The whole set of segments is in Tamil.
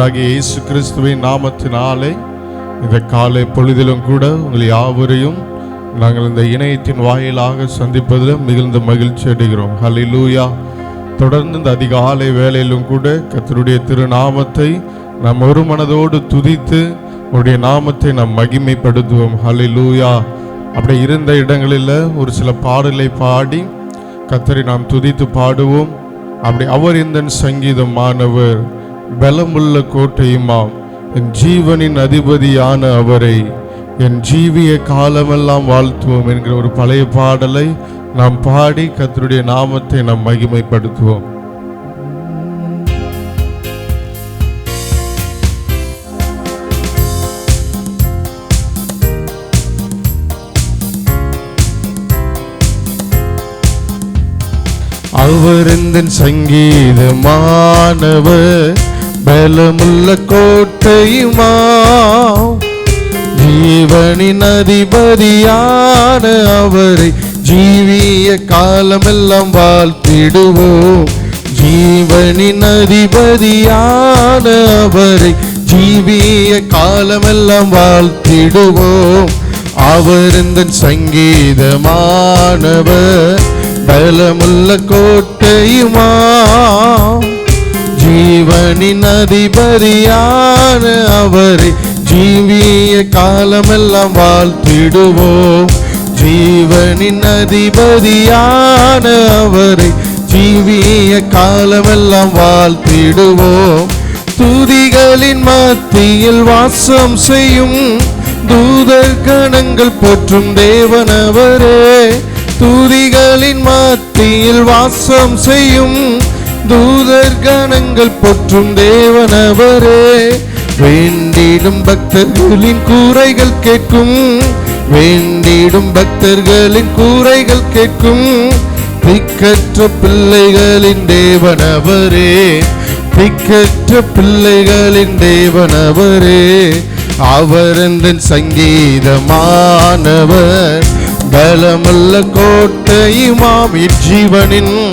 ஹalleluya ஆண்டவராகிய இயேசு கிறிஸ்துவின் நாமத்தினாலே இந்த காலை பொழுதிலும் கூட உங்கள் யாவரையும் நாங்கள் இந்த இணையத்தின் வாயிலாக சந்திப்பதில் மிகுந்த மகிழ்ச்சி அடைகிறோம். ஹalleluya தொடர்ந்து இந்த அதிகாலை வேலையிலும் கூட கர்த்தருடைய திருநாமத்தை நாம் ஒரு மனதோடு துதித்து உடைய நாமத்தை நாம் மகிமைப்படுத்துவோம். ஹalleluya அப்படி இருந்த இடங்களில் ஒரு சில பாடலை பாடி கத்தரை நாம் துதித்து பாடுவோம். அப்படி அவர் இந்த சங்கீதமானவர்? பலமுள்ள கோட்டையுமாம். என் ஜீவனின் அதிபதியான அவரை என் ஜீவிய காலமெல்லாம் வாழ்த்துவோம் என்கிற ஒரு பழைய பாடலை நாம் பாடி கத்தருடைய நாமத்தை நாம் மகிமைப்படுத்துவோம். அவர் இந்த சங்கீதமானவர்? பலமுள்ள கோட்டையுமா? ஜீவனின் அதிபதியான அவரை ஜீவிய காலமெல்லாம் வாழ்த்திடுவோம். ஜீவனின் அதிபதியான அவரை ஜீவிய காலமெல்லாம் வாழ்த்திடுவோம். அவர் இந்த சங்கீதமானவர்? பலமுள்ள கோட்டையுமா? ஜீவனின் அதிபதியான அவரை ஜீவிய காலமெல்லாம் வாழ்த்திடுவோம். ஜீவனின் அதிபதியான அவரை ஜீவிய காலமெல்லாம் வாழ்த்திடுவோம். துதிகளின் மத்தியில் வாசம் செய்யும் தூதர் கணங்கள் போற்றும் தேவனவரே. துதிகளின் மத்தியில் வாசம் செய்யும் தூதர் கணங்கள் போற்றும் தேவனவரே. வேண்டிடும் பக்தர்களின் கூரைகள் கேட்கும். வேண்டிடும் பக்தர்களின் கூரைகள் கேட்கும். திக்கற்ற பிள்ளைகளின் தேவனவரே. திக்கற்ற பிள்ளைகளின் தேவனவரே. அவர் இந்த சங்கீதமானவர். பலமுள்ள கோட்டையுமாம் இஜீவனின்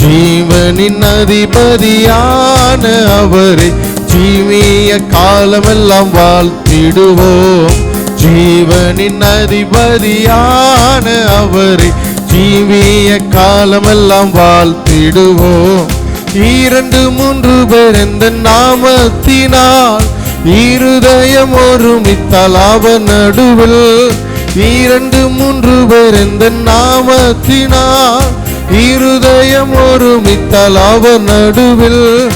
ஜீவனின் அதிபதியான அவரை ஜீவிய காலமெல்லாம் வாழ்த்திடுவோம். ஜீவனின் அதிபதியான அவரை ஜீவிய காலமெல்லாம் வாழ்த்திடுவோம். இரண்டு மூன்று பேர் எந்த நாமத்தினால் இருதயம் ஒருமித்தால் அவர் நடுவில் இரண்டு மூன்று பேர் எந்த நாமத்தினால் இருதயம் ஒருமித்தால் அவர் நடுவில்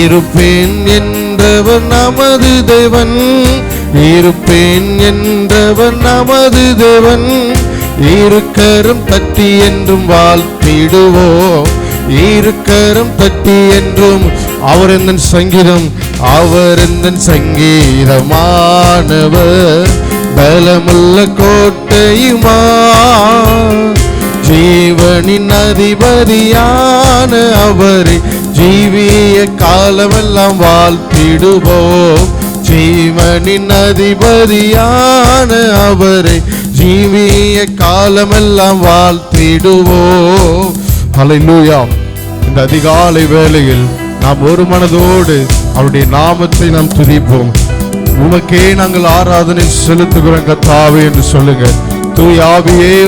இருப்பேன் என்றவன் நமது தேவன். இருப்பேன் என்றவன் நமது தேவன். இருக்கரும் தட்டி என்றும் வாழ்த்திடுவோம். இருக்கரும் தட்டி என்றும் அவர் எந்த சங்கீதம்? அவர் எந்த சங்கீதமானவர்? பலமுள்ள கோட்டையுமா? ஜீவனின் அதிபதியான அவரை ஜீவிய காலமெல்லாம் வாழ்த்திடுவோம். ஜீவனின் அதிபதியான அவரை ஜீவிய காலமெல்லாம் வாழ்த்திடுவோம். அலையூயா இந்த அதிகாலை வேளையில் நாம் ஒரு மனதோடு அவருடைய நாமத்தை நாம் துதிப்போம். உமக்கே நாங்கள் ஆராதனை செலுத்துகிறோம் கத்தாவே என்று சொல்லுங்க தூய்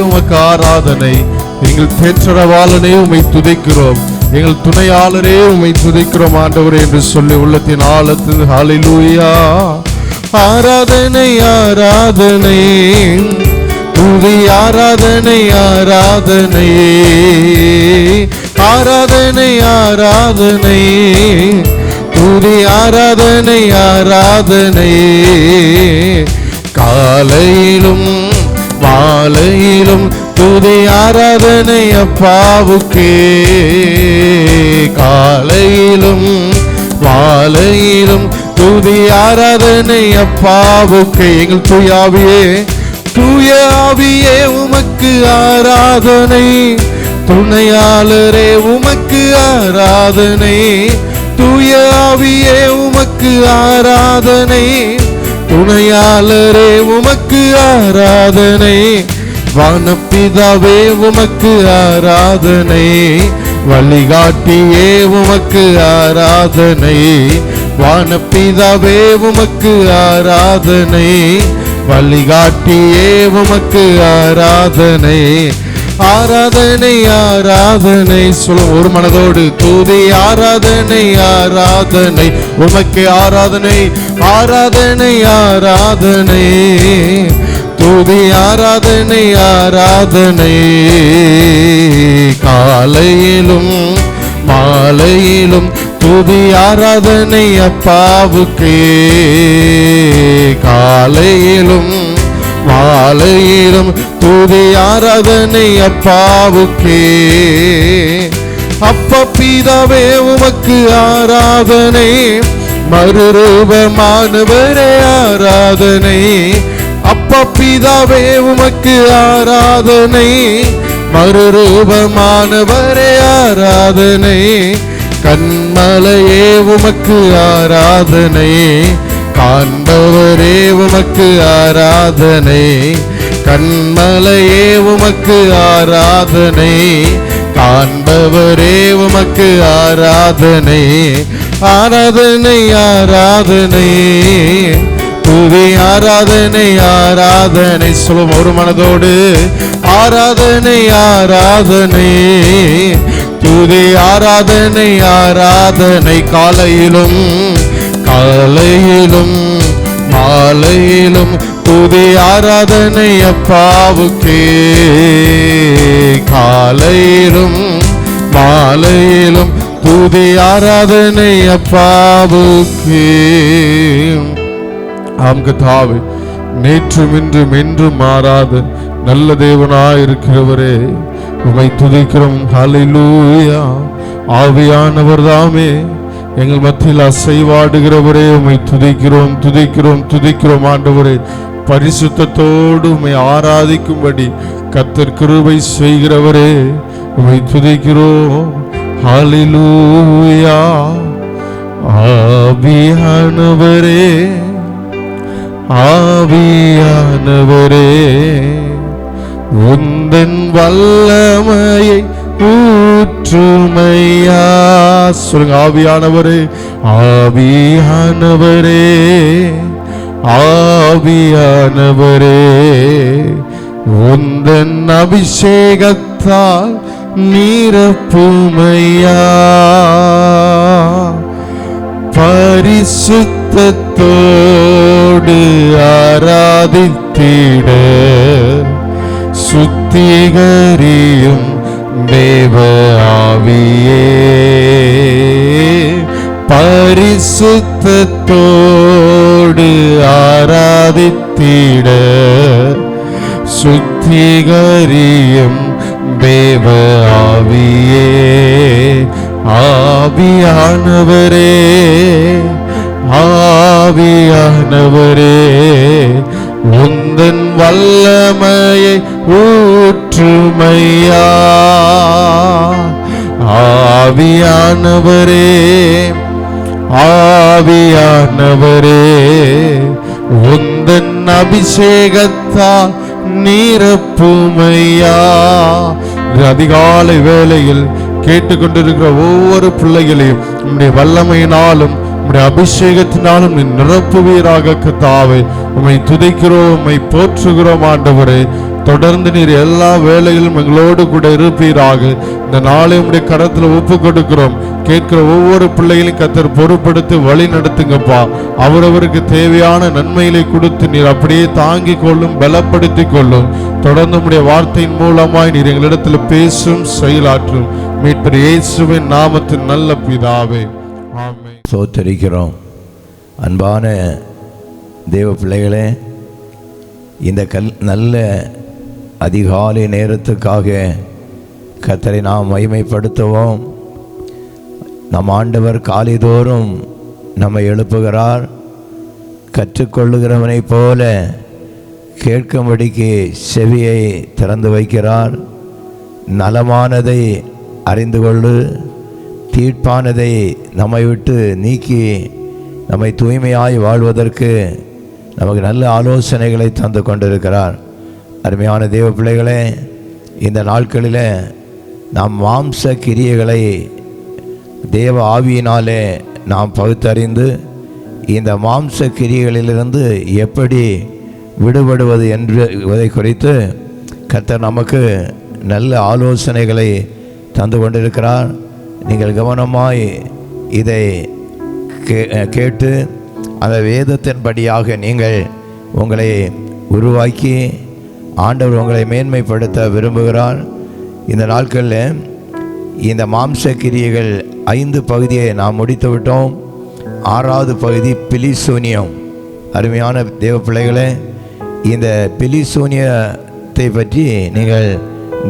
உமக்கு ஆராதனை. எங்கள் தேற்றரவாளனே உம்மை துதைக்கிறோம். எங்கள் துணையாளரே உம்மை துதைக்கிறோம் ஆண்டவரே என்று சொல்லி உள்ளத்தின் ஆழத்தில் ஹாலிலூயா ஆராதனை ஆராதனை. துதி ஆராதனை ஆராதனை. ஆராதனை ஆராதனை. துதி ஆராதனை ஆராதனை. காலையிலும் மாலையிலும் துதி ஆராதனை அப்பாவுக்கே. காலையிலும் மாலையிலும் துதி ஆராதனை அப்பாவுக்கே. எங்கள் தூயாவியே தூயாவியே உமக்கு ஆராதனை. துணையாளரே உமக்கு ஆராதனை. தூயாவியே உமக்கு ஆராதனை. துணையாளரே உமக்கு ஆராதனை. வானப்பிதாவே உமக்கு ஆராதனை. வழிகாட்டியே உமக்கு ஆராதனை. வானப்பிதாவே உமக்கு ஆராதனை. வழிகாட்டியே உமக்கு ஆராதனை. ஆராதனை ஆராதனை. சொல்லும் ஒரு மனதோடு தூதி ஆராதனை ஆராதனை. உமக்கு ஆராதனை ஆராதனை ஆராதனை. துதி ஆராதனை ஆராதனை. காலையிலும் மாலையிலும் துதி ஆராதனை அப்பாவுக்கே. காலையிலும் மாலையிலும் துதி ஆராதனை அப்பாவுக்கே. அப்பா பீதாவே உமக்கு ஆராதனை. மறுரூபமானவரே ஆராதனை. அப்பா பிதாவே உமக்கு ஆராதனை. மறுரூபமானவரே ஆராதனை. கண்மலையே உமக்கு ஆராதனை. காண்பவரே உமக்கு ஆராதனை. கண்மலையே உமக்கு ஆராதனை. காண்பவரே உமக்கு ஆராதனை. ஆராதனை ஆராதனை. துதி ஆராதனை ஆராதனை. சொல்லும் ஒரு மனதோடு. ஆராதனை ஆராதனை. துதி ஆராதனை ஆராதனை. காலையிலும் காலையிலும் மாலையிலும் துதி ஆராதனை அப்பாவுக்கே. காலையிலும் மாலையிலும் துதி ஆராதனை அப்பாவுக்கே. ஆம் கத்தாவே நேற்றும் இன்றும் என்றும் மாறாத. நல்ல தேவனாயிருக்கிறவரே உமை துதிக்கிறோம். ஹலிலூயா ஆவியானவர் தாமே எங்கள் மத்தியில் அசைவாடுகிறவரே உமை துதிக்கிறோம் துதிக்கிறோம் துதிக்கிறோம். ஆண்டவரே பரிசுத்தத்தோடு உமை ஆராதிக்கும்படி கத்தர் கிருபை செய்கிறவரே உமை துதிக்கிறோம். ஹலிலூயா ஆவியானவரே. ஆவியானவரே உந்தன் வல்லமையை ஊற்றுமையா. சொல்லுங்க ஆவியானவரே ஆவியானவரே ஆவியானவரே உந்தன் அபிஷேகத்தால் நீரப்புமையா. பரிசுத்தோடு ஆராதித்திட சுத்திகரியும் தேவ ஆவியே பரிசுத்தோடு ஆராதித்திட சுத்திகரியும் தேவ ஆவியே ஆவியானவரே ஆவியானவரே உந்தன் வல்லமையை ஊற்றுமையா? ஆவியானவரே ஆவியானவரே உந்தன் அபிஷேகத்தா நீரப்புமையா? அதிகாலை வேளையில் கேட்டுக்கொண்டிருக்கிற ஒவ்வொரு பிள்ளைகளையும் உம்முடைய வல்லமையினாலும் உம்முடைய அபிஷேகத்தினாலும் நீ நிரப்புவீராக கத்தாவே உம்மை துதைக்கிறோம் உம்மை போற்றுகிறோம் ஆண்டவரே. தொடர்ந்து நீர் எல்லா வேலையிலும் எங்களோடு கூட இருப்பீராக. இந்த நாளை உம்முடைய கரத்தில் ஒப்பு கொடுக்கிறோம் கேட்கிற ஒவ்வொரு பிள்ளைகளையும் கத்தர் பொறுப்படுத்தி வழி நடத்துங்கப்பா. அவரவருக்கு தேவையான நன்மைகளை கொடுத்து நீர் அப்படியே தாங்கிக் கொள்ளும் பலப்படுத்திக் கொள்ளும். தொடர்ந்து உம்முடைய வார்த்தையின் மூலமாய் நீர் எங்களிடத்தில் பேசும் செயலாற்றும். மீட்பர் இயேசுவின் நாமத்தின் நல்ல பிதாவே. சோத்தரிக்கிறோம் அன்பான தேவ பிள்ளைகளே இந்த கல் நல்ல அதிகாலை நேரத்துக்காக கத்தரை நாம் மகிமைப்படுத்துவோம். நம் ஆண்டவர் காலைதோறும் நம்மை எழுப்புகிறார். கற்றுக்கொள்ளுகிறவனைப் போல கேட்கும்படிக்கு செவியை திறந்து வைக்கிறார். நலமானதை அறிந்து கொள்ளு. தீட்பானதை நம்மை விட்டு நீக்கி நம்மை தூய்மையாய் வாழ்வதற்கு நமக்கு நல்ல ஆலோசனைகளை தந்து கொண்டிருக்கிறார். அருமையான தேவ பிள்ளைகளே இந்த நாட்களில் நாம் மாம்ச கிரியைகளை தேவ ஆவியினாலே நாம் பகுத்தறிந்து இந்த மாம்ச கிரியைகளிலிருந்து எப்படி விடுபடுவது என்பதை குறித்து கர்த்தர் நமக்கு நல்ல ஆலோசனைகளை தந்து கொண்டிருக்கிறார். நீங்கள் கவனமாய் இதை கே- கேட்டு அந்த வேதத்தின்படியாக நீங்கள் உங்களை உருவாக்கி ஆண்டவர் உங்களை மேன்மைப்படுத்த விரும்புகிறார். இந்த நாட்களில் இந்த மாம்ச கிரியைகள் ஐந்து பகுதியை நாம் முடித்து விட்டோம். ஆறாவது பகுதி பிலிசூனியம். அருமையான தேவ பிள்ளைகளே இந்த பிலிசூனியத்தை பற்றி நீங்கள்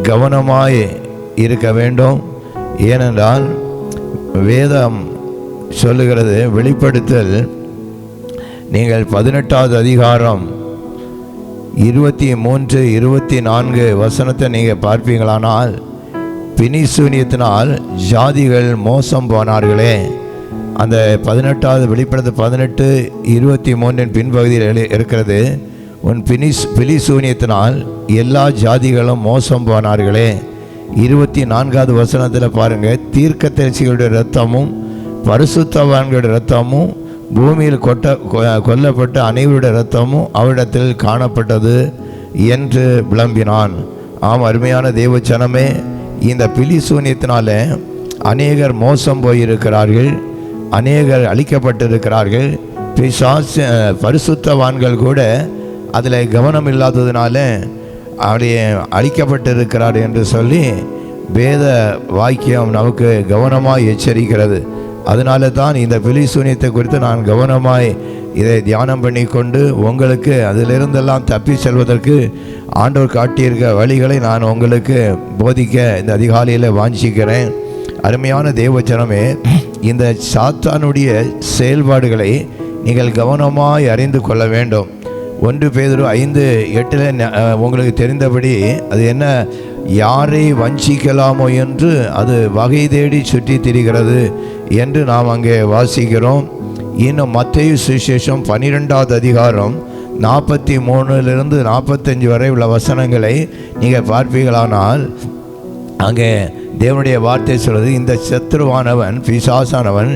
கவனமாய் இருக்க வேண்டும். ஏனென்றால் வேதம் சொல்லுகிறது வெளிப்படுத்தல். நீங்கள் பதினெட்டாவது அதிகாரம் இருபத்தி மூன்று இருபத்தி நான்கு வசனத்தை நீங்கள் பார்ப்பீங்களானால் பினிசூனியத்தினால் ஜாதிகள் மோசம் போனார்களே. அந்த பதினெட்டாவது வெளிப்படுத்த பதினெட்டு இருபத்தி மூன்றின் பின்பகுதியில் இருக்கிறது. உன் பினிஸ் பிலிசூனியத்தினால் எல்லா ஜாதிகளும் மோசம் போனார்களே. இருபத்தி நான்காவது வசனத்தில் பாருங்கள் தீர்க்கதரிசிகளுடைய ரத்தமும் பரிசுத்தவான்களுடைய ரத்தமும் பூமியில் கொட்ட கொ- கொல்லப்பட்ட அனைவருடைய ரத்தமும் அவரிடத்தில் காணப்பட்டது என்று விளம்பினான். ஆம் அருமையான தேவச்சனமே இந்த பிலிசூனியத்தினால அநேகர் மோசம் போயிருக்கிறார்கள் அநேகர் அழிக்கப்பட்டிருக்கிறார்கள். பிசாஸ் பரிசுத்தவான்கள் கூட அதில் கவனம் இல்லாததுனால அப்படியே அழிக்கப்பட்டிருக்கிறார் என்று சொல்லி வேத வாக்கியம் நமக்கு கவனமாய் எச்சரிக்கிறது. அதனால தான் இந்த பிலிசூனியத்தை குறித்து நான் கவனமாய் இதை தியானம் பண்ணி கொண்டு உங்களுக்கு அதிலிருந்தெல்லாம் தப்பி செல்வதற்கு ஆண்டோர் காட்டியிருக்க வழிகளை நான் உங்களுக்கு போதிக்க இந்த அதிகாலையில் வாஞ்சிக்கிறேன். அருமையான தேவச்சனமே இந்த சாத்தானுடைய செயல்பாடுகளை நீங்கள் கவனமாய் அறிந்து கொள்ள வேண்டும். ஒன்று பேதரும் ஐந்து எட்டில் உங்களுக்கு தெரிந்தபடி அது என்ன? யாரை வஞ்சிக்கலாமோ என்று அது வகை தேடி சுற்றி திரிகிறது என்று நாம் அங்கே வாசிக்கிறோம். இன்னும் மத்திய சுவிசேஷம் பன்னிரெண்டாவது அதிகாரம் நாற்பத்தி மூணுலேருந்து நாற்பத்தஞ்சு வரை உள்ள வசனங்களை நீங்கள் பார்ப்பீர்களானால் அங்கே தேவனுடைய வார்த்தை சொல்வது இந்த சத்ருவானவன் பிசாசானவன்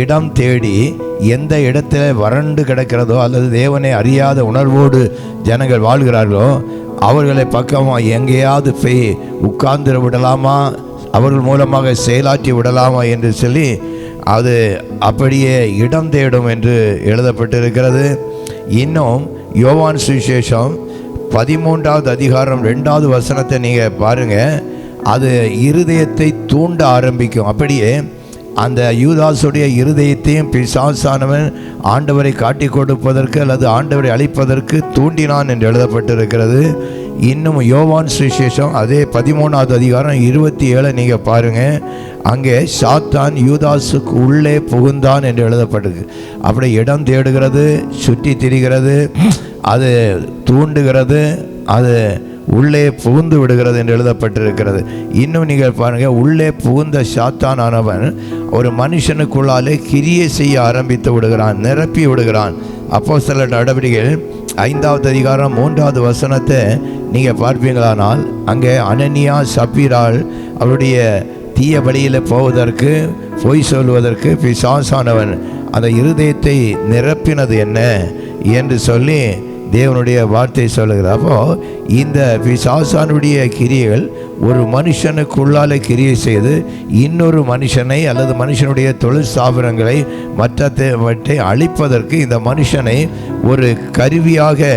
இடம் தேடி எந்த இடத்துல வறண்டு கிடக்கிறதோ அல்லது தேவனை அறியாத உணர்வோடு ஜனங்கள் வாழ்கிறார்களோ அவர்களை பக்கமாக எங்கேயாவது போய் உட்கார்ந்து விடலாமா? அவர்கள் மூலமாக செயலாற்றி விடலாமா என்று சொல்லி அது அப்படியே இடம் தேடும் என்று எழுதப்பட்டிருக்கிறது. இன்னும் யோவான் சுவிசேஷம் பதிமூன்றாவது அதிகாரம் ரெண்டாவது வசனத்தை நீங்கள் பாருங்கள் அது இருதயத்தை தூண்ட ஆரம்பிக்கும். அப்படியே அந்த யூதாசுடைய இருதயத்தையும் பிசாசானவன் ஆண்டவரை காட்டி கொடுப்பதற்கு அல்லது ஆண்டவரை அழிப்பதற்கு தூண்டினான் என்று எழுதப்பட்டிருக்கிறது. இன்னும் யோவான் சுவிசேஷம் அதே பதிமூணாவது அதிகாரம் இருபத்தி ஏழை நீங்கள் பாருங்கள் அங்கே சாத்தான் யூதாசுக்கு உள்ளே புகுந்தான் என்று எழுதப்பட்டிருக்கு. அப்படி இடம் தேடுகிறது சுற்றி திரிகிறது அது தூண்டுகிறது அது உள்ளே புகுந்து விடுகிறது என்று எழுதப்பட்டிருக்கிறது. இன்னும் நீங்கள் பாருங்கள் உள்ளே புகுந்த சாத்தானானவன் ஒரு மனுஷனுக்குள்ளாலே கிரியை செய்ய ஆரம்பித்து விடுகிறான் நிரப்பி விடுகிறான். அப்போ சில நடவடிக்கைகள் ஐந்தாவது அதிகாரம் மூன்றாவது வசனத்தை நீங்கள் பார்ப்பீங்களானால் அங்கே அனனியா சப்பீரால் அவருடைய தீய வழியில் போவதற்கு பொய் சொல்வதற்கு பிசாசானவன் அந்த இருதயத்தை நிரப்பினது என்ன? என்று சொல்லி தேவனுடைய வார்த்தை சொல்லுகிறது. அப்போ இந்த பிசாசானுடைய கிரியைகள் ஒரு மனுஷனுக்குள்ளால கிரியை செய்து இன்னொரு மனுஷனை அல்லது மனுஷனுடைய தொழில் ஸ்தாபனங்களை மற்றவற்றை அழிப்பதற்கு இந்த மனுஷனை ஒரு கருவியாக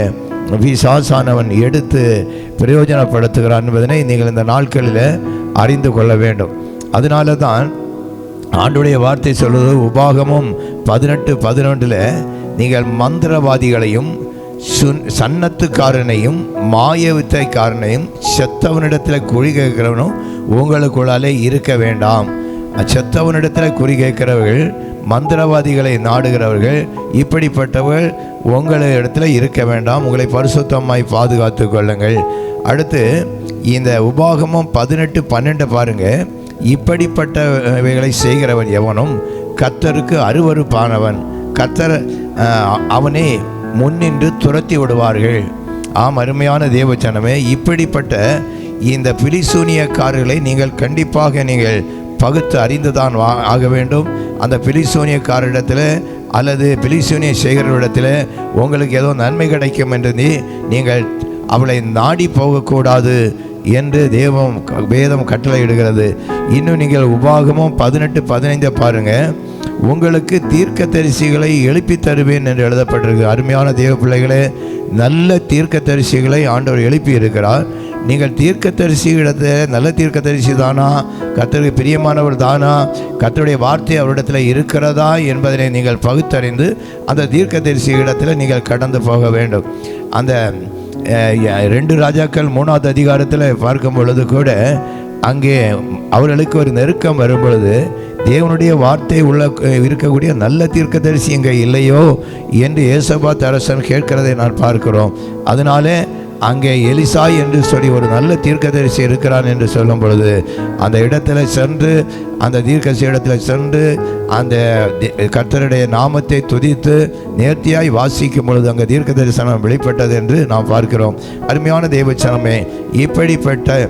பிசாசானவன் எடுத்து பிரயோஜனப்படுத்துகிறான் என்பதனை நீங்கள் இந்த நாட்களில் அறிந்து கொள்ள வேண்டும். அதனால தான் ஆண்டுடைய வார்த்தை சொல்வது உபாகமும் பதினெட்டு பதினொன்றில் நீங்கள் மந்திரவாதிகளையும் சன்னத்துக்காரனையும் மாய வித்தைக்காரனையும் செத்தவனிடத்தில் குறி கேட்கிறவனும் உங்களுக்குள்ளாலே இருக்க வேண்டாம். செத்தவனிடத்தில் குறி கேட்கிறவர்கள் மந்திரவாதிகளை நாடுகிறவர்கள் இப்படிப்பட்டவர்கள் உங்கள் இடத்துல இருக்க வேண்டாம். உங்களை பரிசுத்தமாய் பாதுகாத்து கொள்ளுங்கள். அடுத்து இந்த உபாகமம் பதினெட்டு பன்னெண்டு பாருங்கள் இப்படிப்பட்டவைகளை செய்கிறவன் எவனும் கத்தருக்கு அருவருப்பானவன். கத்தர் அவனே முன்னின்று துரத்தி விடுவார்கள். ஆம் அருமையான தேவச்சனமே இப்படிப்பட்ட இந்த பிலிசூனியக்காரர்களை நீங்கள் கண்டிப்பாக நீங்கள் பகுத்து அறிந்துதான் வா ஆக வேண்டும். அந்த பிலிசூனியக்காரிடத்தில் அல்லது பிலிசூனிய சேகரிடத்தில் உங்களுக்கு ஏதோ நன்மை கிடைக்கும் என்று நீங்கள் அவளை நாடி போகக்கூடாது. என்று தேவம் வேதம் கட்டளையிடுகிறது. இன்னும் நீங்கள் உபாகமும் பதினெட்டு பதினைந்தை பாருங்க. உங்களுக்கு தீர்க்க தரிசிகளை எழுப்பி தருவேன் என்று எழுதப்பட்டிருக்கு. அருமையான தேவ பிள்ளைகளே நல்ல தீர்க்க தரிசிகளை ஆண்டவர் எழுப்பி இருக்கிறார் நீங்கள் தீர்க்க தரிசிகளிடத்தில் நல்ல தீர்க்க தரிசி தானா? கத்தருக்கு பிரியமானவர் தானா? கத்தருடைய வார்த்தை அவரிடத்தில் இருக்கிறதா என்பதனை நீங்கள் பகுத்தறிந்து அந்த தீர்க்க தரிசி இடத்துல நீங்கள் கடந்து போக வேண்டும். அந்த ரெண்டு ராஜாக்கள் மூணாவது அதிகாரத்தில் பார்க்கும் பொழுது கூட அங்கே அவர்களுக்கு ஒரு நெருக்கம் வரும்பொழுது தேவனுடைய வார்த்தை உள்ள இருக்கக்கூடிய நல்ல தீர்க்கதரிசி இங்கே இல்லையோ என்று ஏசபாத் அரசன் கேட்கிறதை நான் பார்க்கிறோம். அதனாலே அங்கே எலிசா என்று சொல்லி ஒரு நல்ல தீர்க்கதரிசி இருக்கிறான் என்று சொல்லும் பொழுது அந்த இடத்துல சென்று அந்த தீர்க்கதரிசி இடத்துல சென்று அந்த கர்த்தருடைய நாமத்தை துதித்து நேர்த்தியாய் வாசிக்கும் பொழுது அங்கே தீர்க்க தரிசனம் வெளிப்பட்டது என்று நாம் பார்க்கிறோம். அருமையான தேவச்சனமே இப்படிப்பட்ட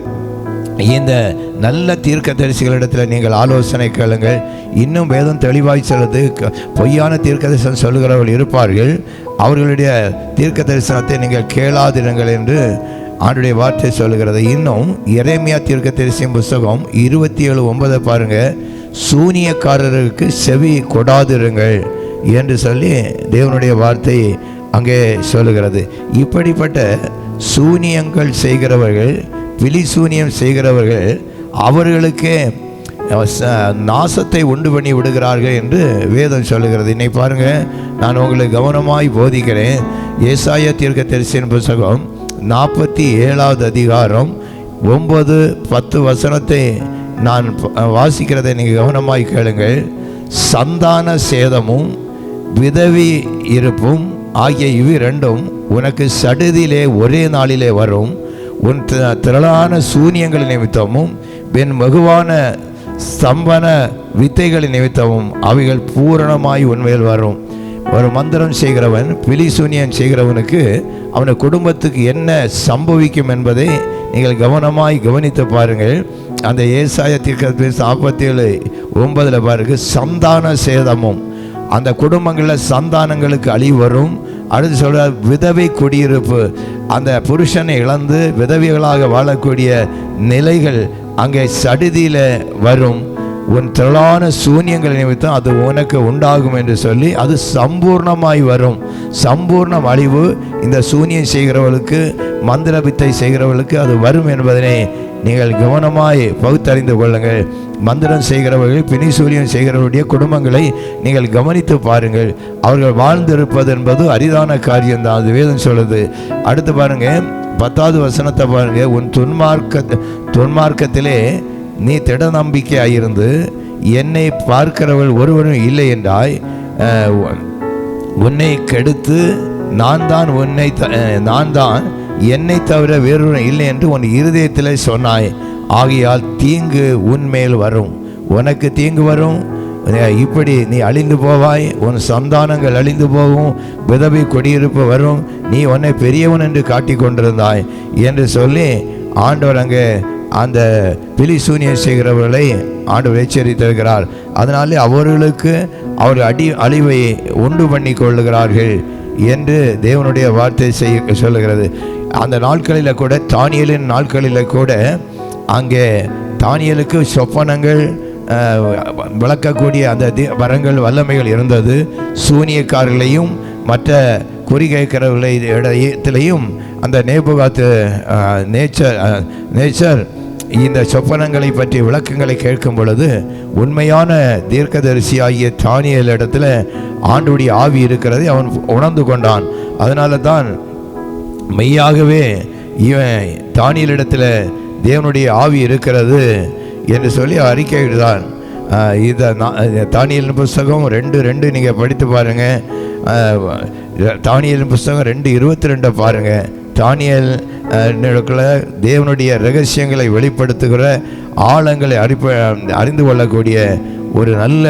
இந்த நல்ல தீர்க்க தரிசிகளிடத்தில் நீங்கள் ஆலோசனை கேளுங்கள். இன்னும் வேதம் தெளிவாய் சொல்லுது. க- பொய்யான தீர்க்க தரிசனம் சொல்லுகிறவர்கள் இருப்பார்கள். அவர்களுடைய தீர்க்க தரிசனத்தை நீங்கள் கேளாதிருங்கள் என்று ஆண்டுடைய வார்த்தை சொல்லுகிறது. இன்னும் இறைமையா தீர்க்க தரிசியம் புஸ்தகம் இருபத்தி ஏழு ஒன்பதை பாருங்கள் சூனியக்காரருக்கு செவி கொடாதிருங்கள் என்று சொல்லி தேவனுடைய வார்த்தை அங்கே சொல்லுகிறது. இப்படிப்பட்ட சூனியங்கள் செய்கிறவர்கள் விழிசூனியம் செய்கிறவர்கள் அவர்களுக்கே ச- நாசத்தை உண்டு பண்ணி விடுகிறார்கள் என்று வேதம் சொல்லுகிறது. இன்னை பாருங்க நான் உங்களை கவனமாய் போதிக்கிறேன். ஏசாய தீர்க்க தரிசன புஸ்தகம் நாற்பத்தி ஏழாவது அதிகாரம் ஒன்பது பத்து வசனத்தை நான் வாசிக்கிறதை நீங்கள் கவனமாய் கேளுங்கள். சந்தான சேதமும் விதவி இருப்பும் ஆகிய இவை ரெண்டும் உனக்கு சடுதியிலே ஒரே நாளிலே வரும். உன் திரளான சூனியங்களை நிமித்தமும் பின் மகுவான ஸ்தம்பன வித்தைகளை நிமித்தமும் அவைகள் பூரணமாய் உண்மையில் வரும். ஒரு மந்திரம் செய்கிறவன் பிலிசூனியம் செய்கிறவனுக்கு அவனை குடும்பத்துக்கு என்ன சம்பவிக்கும் என்பதை நீங்கள் கவனமாய் கவனித்து பாருங்கள். அந்த ஏசாய தீர்க்க நாற்பத்தி ஏழு ஒன்பதில் பாருங்கள் சந்தான சேதமும். அந்த குடும்பங்களில் சந்தானங்களுக்கு அழிவு வரும். அடுத்து சொல்கிறார் விதவை குடியிருப்பு. அந்த புருஷனை இழந்து விதவைகளாக வாழக்கூடிய நிலைகள் அங்கே சடுதியில் வரும். உன் திரளான சூன்யங்கள் நிமித்தம் அது உனக்கு உண்டாகும் என்று சொல்லி அது சம்பூர்ணமாய் வரும். சம்பூர்ண அழிவு இந்த சூனியம் செய்கிறவர்களுக்கு மந்திர வித்தை செய்கிறவர்களுக்கு அது வரும் என்பதனை நீங்கள் கவனமாய் பகுத்தறிந்து கொள்ளுங்கள். மந்திரம் செய்கிறவர்கள் பிணிசூரியம் செய்கிறவருடைய குடும்பங்களை நீங்கள் கவனித்து பாருங்கள். அவர்கள் வாழ்ந்திருப்பது என்பது அரிதான காரியம்தான் அது வேதம் சொல்லுது. அடுத்து பாருங்க பத்தாவது வசனத்தை பாருங்க. உன் துன்மார்க்க துன்மார்க்கத்திலே நீ திட நம்பிக்கையாயிருந்து என்னை பார்க்கிறவள் ஒருவரும் இல்லை என்றாய். உன்னை கெடுத்து நான் தான் உன்னை த- நான் தான் என்னை தவிர வேறொரு இல்லை என்று உன் இருதயத்தில் சொன்னாய். ஆகையால் தீங்கு உன்மேல் வரும். உனக்கு தீங்கு வரும். இப்படி நீ அழிந்து போவாய். உன் சந்தானங்கள் அழிந்து போகும். விதவை குடியிருப்பு வரும். நீ உன்னை பெரியவன் என்று காட்டி கொண்டிருந்தாய் என்று சொல்லி ஆண்டவர் அங்கே அந்த பிலிசூனிய செய்கிறவர்களை ஆண்டவர் எச்சரித்திருக்கிறார். அதனாலே அவர்களுக்கு அவர் அடி அழிவை உண்டு பண்ணி கொள்ளுகிறார்கள் என்று தேவனுடைய வார்த்தை செய்ய சொல்லுகிறது. அந்த நாட்களில் கூட தானியலின் நாட்களில் கூட அங்கே தானியலுக்கு சொப்பனங்கள் விளக்கக்கூடிய அந்த தி- வரங்கள் வல்லமைகள் இருந்தது. சூனியக்காரர்களையும் மற்ற குறி கேட்கிறவர்களை இடத்திலையும் அந்த நேபுகாத்து நேச்சர் நேச்சர் இந்த சொப்பனங்களை பற்றி விளக்கங்களை கேட்கும் பொழுது உண்மையான தீர்க்கதரிசி ஆகிய தானியல் இடத்துல ஆண்டுடைய ஆவி இருக்கிறதை அவன் உணர்ந்து கொண்டான். அதனால தான் மெய்யாகவே இவன் தானியலிடத்தில் தேவனுடைய ஆவி இருக்கிறது என்று சொல்லி அறிக்கையிடுதான் இதை நா- தானியல் புஸ்தகம் ரெண்டு ரெண்டு நீங்கள் படித்து பாருங்கள் தானியல் புஸ்தகம் ரெண்டு இருபத்தி ரெண்டை பாருங்கள் தானியல் தேவனுடைய ரகசியங்களை வெளிப்படுத்துகிற ஆழங்களை அறிப்ப அறிந்து கொள்ளக்கூடிய ஒரு நல்ல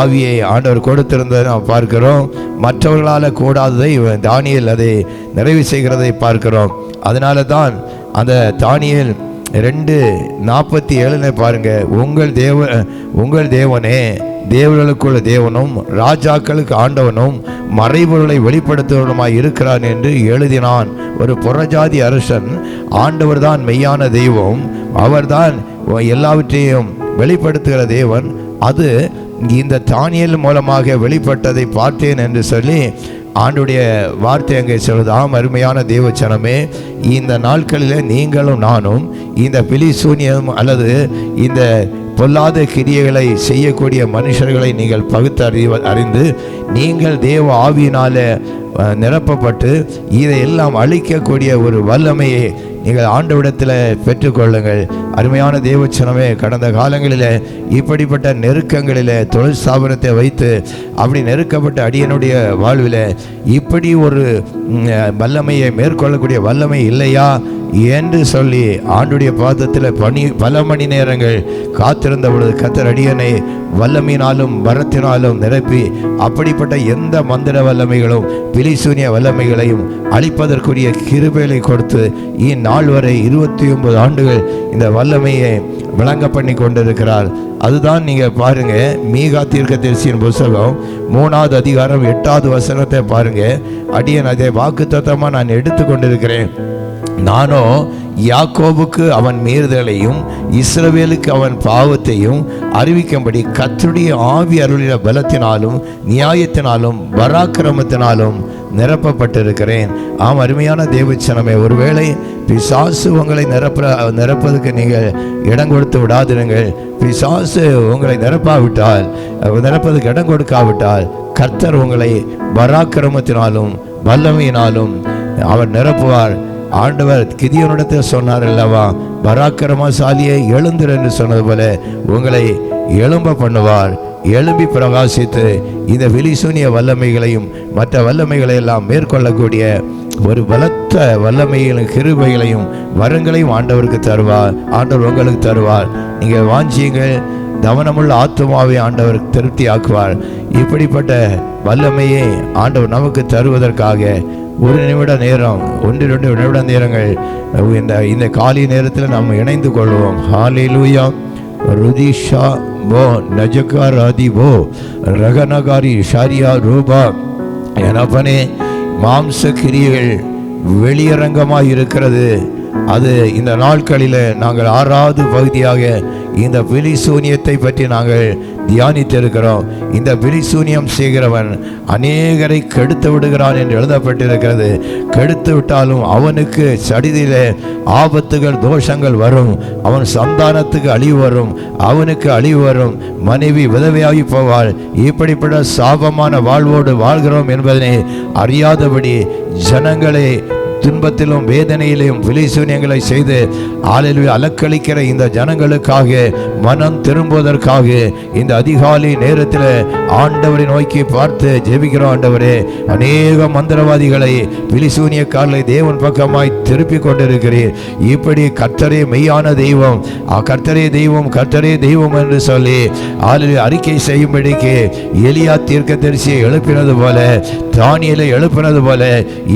ஆவியை ஆண்டவர் கொடுத்திருந்ததை நாம் பார்க்கிறோம். மற்றவர்களால் கூடாததை தானியல் அதை நிறைவு செய்கிறதை பார்க்கிறோம். அதனால தான் அந்த தானியல் ரெண்டு நாற்பத்தி ஏழுன்னு பாருங்கள் உங்கள் தேவ உங்கள் தேவனே தேவர்களுக்குள்ள தேவனும் ராஜாக்களுக்கு ஆண்டவனும் மறைபொருளை வெளிப்படுத்துவனுமாய் இருக்கிறான் என்று எழுதினான். ஒரு புறஜாதி அரசன் ஆண்டவர்தான் மெய்யான தெய்வம் அவர்தான் எல்லாவற்றையும் வெளிப்படுத்துகிற தேவன் அது இந்த தானியல் மூலமாக வெளிப்பட்டதை பார்த்தேன் என்று சொல்லி ஆண்டுடைய வார்த்தை அங்கே ஆம் அருமையான தேவச்சனமே இந்த நாட்களில் நீங்களும் நானும் இந்த பிலிசூனியம் அல்லது இந்த பொல்லாத கிரியைகளை செய்யக்கூடிய மனுஷர்களை நீங்கள் பகுத்து அறிவ அறிந்து நீங்கள் தேவ ஆவியினால நிரப்பப்பட்டு இதையெல்லாம் அழிக்கக்கூடிய ஒரு வல்லமையை நீங்கள் ஆண்டவிடத்தில் பெற்றுக்கொள்ளுங்கள். அருமையான தேவச்சனமே கடந்த காலங்களில் இப்படிப்பட்ட நெருக்கங்களில் தொழில் ஸ்தாபனத்தை வைத்து அப்படி நெருக்கப்பட்ட அடியனுடைய வாழ்வில் இப்படி ஒரு வல்லமையை மேற்கொள்ளக்கூடிய வல்லமை இல்லையா என்று சொல்லி ஆண்டுடைய பாதத்தில் பணி பல மணி நேரங்கள் காத்திருந்த பொழுது கத்தர் அடியனை வல்லமையினாலும் வரத்தினாலும் நிரப்பி அப்படிப்பட்ட எந்த மந்திர வல்லமைகளும் பிலிசூனிய வல்லமைகளையும் அழிப்பதற்குரிய கிருபைகளை கொடுத்து இந்நாள் வரை இருபத்தி ஒன்பது ஆண்டுகள் இந்த வல்லமையை விளங்க பண்ணி கொண்டிருக்கிறார். அதுதான் நீங்கள் பாருங்கள் மீகா தீர்க்க தரிசியின் புஸ்தகம் மூணாவது அதிகாரம் எட்டாவது வசனத்தை பாருங்கள் அடியன் அதை வாக்கு நான் எடுத்து கொண்டிருக்கிறேன். நானும் யாக்கோபுக்கு அவன் மீறுதலையும் இஸ்ரவேலுக்கு அவன் பாவத்தையும் அறிவிக்கும்படி கத்துடைய ஆவி அருளின பலத்தினாலும் நியாயத்தினாலும் பராக்கிரமத்தினாலும் நிரப்பப்பட்டிருக்கிறேன். ஆம் அருமையான தேவச்சனமே ஒருவேளை பிசாசு உங்களை நிரப்ப நிரப்பதுக்கு நீங்கள் இடம் கொடுத்து விடாதிருங்கள். பிசாசு உங்களை நிரப்பாவிட்டால் நிரப்பதுக்கு இடம் கொடுக்காவிட்டால் கர்த்தர் உங்களை பராக்கிரமத்தினாலும் வல்லமையினாலும் அவர் நிரப்புவார். ஆண்டவர் கிதியனிடத்தில் சொன்னார் அல்லவா பராக்கிரமசாலியை எழுந்திரு என்று சொன்னது போல உங்களை எழும்ப பண்ணுவார். எழும்பி பிரகாசித்து இந்த விழிசூனிய வல்லமைகளையும் மற்ற வல்லமைகளை எல்லாம் மேற்கொள்ளக்கூடிய ஒரு பலத்த வல்லமைகளையும் கிருபைகளையும் வரங்களையும் ஆண்டவருக்கு தருவார். ஆண்டவர் உங்களுக்கு தருவார். நீங்கள் வாஞ்சியுங்கள். கவனமுள்ள ஆத்துமாவை ஆண்டவர் திருப்தி ஆக்குவார் இப்படிப்பட்ட வல்லமையை ஆண்டவர் நமக்கு தருவதற்காக ஒரு நிமிட நேரம் ஒன்று ரெண்டு நிமிட நேரங்கள் இந்த இந்த காலை நேரத்தில் நாம் இணைந்து கொள்வோம். ஹாலேலூயா ருதிஷா போ நஜகாராதி போ ரகனகாரி ஷாரியா ரூபா எனப்பனே மாம்ச கிரியைகள் வெளியரங்கமாக இருக்கிறது. அது இந்த நாட்களில் நாங்கள் ஆறாவது பகுதியாக இந்த பிலிசூனியத்தை பற்றி நாங்கள் தியானித்திருக்கிறோம். இந்த பிலிசூனியம் செய்கிறவன் அநேகரை கெடுத்து விடுகிறான் என்று எழுதப்பட்டிருக்கிறது. கெடுத்து விட்டாலும் அவனுக்கு சடிதிலே ஆபத்துகள் தோஷங்கள் வரும். அவன் சந்தானத்துக்கு அழிவு வரும். அவனுக்கு அழிவு வரும். மனைவி விதவையாகி போவாள். இப்படிப்பட்ட சாபமான வாழ்வோடு வாழ்கிறோம் என்பதனை அறியாதபடி ஜனங்களை துன்பத்திலும் வேதனையிலும் விலைசூன்யங்களை செய்து ஆளில் அலக்களிக்கிற இந்த ஜனங்களுக்காக மனம் திரும்புவதற்காக இந்த அதிகாலை நேரத்தில் ஆண்டவரை நோக்கி பார்த்து ஜெபிக்கிறோம் ஆண்டவரே. அநேக மந்திரவாதிகளை விலிசூனியக்காரர்களை தேவன் பக்கமாய் திருப்பி கொண்டிருக்கிறீர். இப்படி கர்த்தரே மெய்யான தெய்வம் கர்த்தரே தெய்வம் கர்த்தரே தெய்வம் என்று சொல்லி ஆளில் அறிக்கை செய்யும்படிக்கு எலியா தீர்க்கதரிசியை எழுப்பினது போல தானியலை எழுப்பினது போல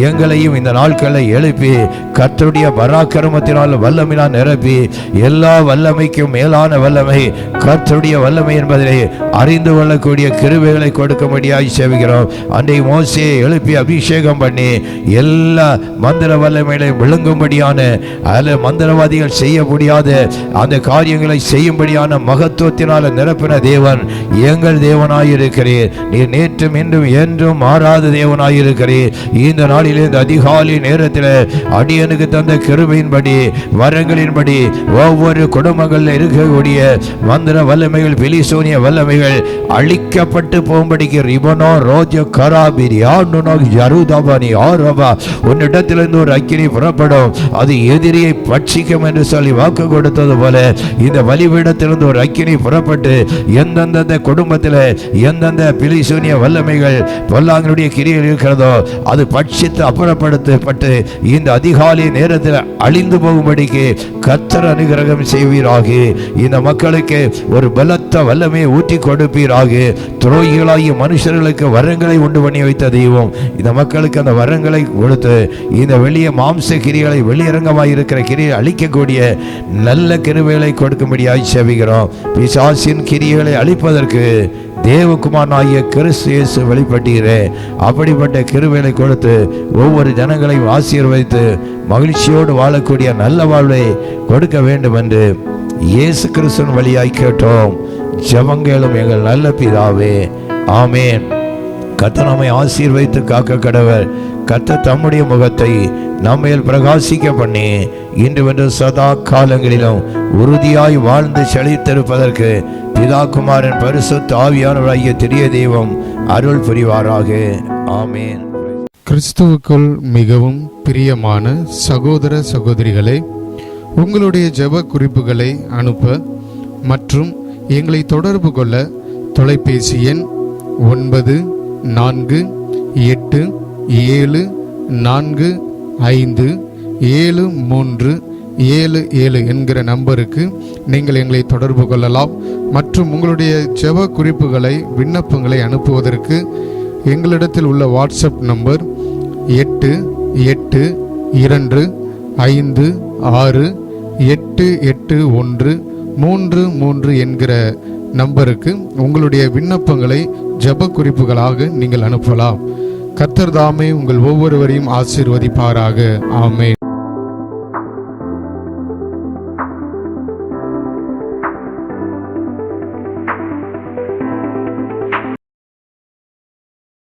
எங்களையும் இந்த நாட்கள் எழுப்பி கர்த்தருடைய பராக்கிரமத்தினால் வல்லமினால் நிரப்பி எல்லா வல்லமைக்கும் மேலான வல்லமை கர்த்தருடைய வல்லமை என்பதை அறிந்து கொள்ளக்கூடிய கிருபைகளை கொடுக்கும்படியாய் சேவிக்கிறோம். அன்றை மோசையை எழுப்பி அபிஷேகம் பண்ணி எல்லா மந்திர வல்லமைகளை விழுங்கும்படியான அதில் மந்திரவாதிகள் செய்ய முடியாத அந்த காரியங்களை செய்யும்படியான மகத்துவத்தினால் நிரப்பின தேவன் எங்கள் தேவனாயிருக்கிறீர். நீர் நேற்றும் இன்றும் என்றும் மாறாத தேவனாயிருக்கிறீர். இந்த நாளில் இந்த அதிகாலை நேர நேரத்தில் அடியனுக்கு தந்த கிருபையின்படி வரங்களின்படி ஒவ்வொரு குடும்பங்களில் இருக்கக்கூடிய மந்திர வல்லமைகள் பிலிசோனிய வல்லமைகள் அழிக்கப்பட்டு போகும்படிக்கு ரிபனோ ரோஜ கராபிரி ஆண்டுனோ ஜருதாபானி ஆரபா உன்னிடத்திலிருந்து ஒரு அக்கினி புறப்படும். அது எதிரியை பட்சிக்கும் என்று சொல்லி வாக்கு கொடுத்தது போல இந்த வழிபீடத்திலிருந்து ஒரு அக்கினி புறப்பட்டு எந்தெந்த குடும்பத்தில் எந்தெந்த பிலிசோனிய வல்லமைகள் பொல்லாங்களுடைய கிரியில் இருக்கிறதோ அது பட்சித்து அப்புறப்படுத்தப்பட்டு இந்த அதிகாலை நேரத்தில் அழிந்து போகும்படிக்கு கத்தர் அனுகிரகம் செய்வீராக. இந்த மக்களுக்கு ஒரு பலத்த வல்லமையை ஊற்றி கொடுப்பீராக. துரோகிகளாகிய மனுஷர்களுக்கு வரங்களை உண்டு பண்ணி வைத்த தெய்வம். இந்த மக்களுக்கு அந்த வரங்களை கொடுத்து இந்த வெளியே மாம்ச கிரிகளை வெளியரங்கமாக இருக்கிற கிரியை அழிக்கக்கூடிய நல்ல கிருவைகளை கொடுக்கும்படியாய் செவிகிறோம் பிசாசின் கிரியைகளை அழிப்பதற்கு தேவகுமாரனாகிய கிறிஸ்து இயேசு வெளிப்பட்டீரே. அப்படிப்பட்ட கிருவேலை கொடுத்து ஒவ்வொரு ஜனங்களையும் ஆசீர்வதித்து மகிழ்ச்சியோடு வாழக்கூடிய நல்ல வாழ்வை கொடுக்க வேண்டும் என்று இயேசு கிறிஸ்துவின் வழியாய் கேட்டோம். ஜெபங்களும் எங்கள் நல்ல பிதாவே. ஆமேன். கர்த்தர் நம்மை ஆசீர்வதித்து காக்க கடவர் கத்த தம்முடைய முகத்தை நம்மையில் பிரகாசிக்க பண்ணி இன்று வென்று சதா காலங்களிலும் உறுதியாய் வாழ்ந்து செழித்திருப்பதற்கு பிதா குமாரன் தாவியானவராகிய திரிய தெய்வம் அருள் புரிவாராக. ஆமேன். கிறிஸ்துவுக்குள் மிகவும் பிரியமான சகோதர சகோதரிகளே உங்களுடைய ஜெப குறிப்புகளை அனுப்ப மற்றும் எங்களை தொடர்பு கொள்ள தொலைபேசி எண் ஒன்பது நான்கு எட்டு ஏழு நான்கு ஐந்து ஏழு மூன்று ஏழு ஏழு என்கிற நம்பருக்கு நீங்கள் எங்களை தொடர்பு கொள்ளலாம் மற்றும் உங்களுடைய ஜெப குறிப்புகளை விண்ணப்பங்களை அனுப்புவதற்கு எங்களிடத்தில் உள்ள வாட்ஸ்அப் நம்பர் எட்டு எட்டு இரண்டு ஐந்து ஆறு எட்டு எட்டு ஒன்று மூன்று மூன்று என்கிற நம்பருக்கு உங்களுடைய விண்ணப்பங்களை ஜெப குறிப்புகளாக நீங்கள் அனுப்பலாம். கர்த்தர் தாமே உங்கள் ஒவ்வொருவரையும் ஆசீர்வதிப்பாராக. ஆமென்.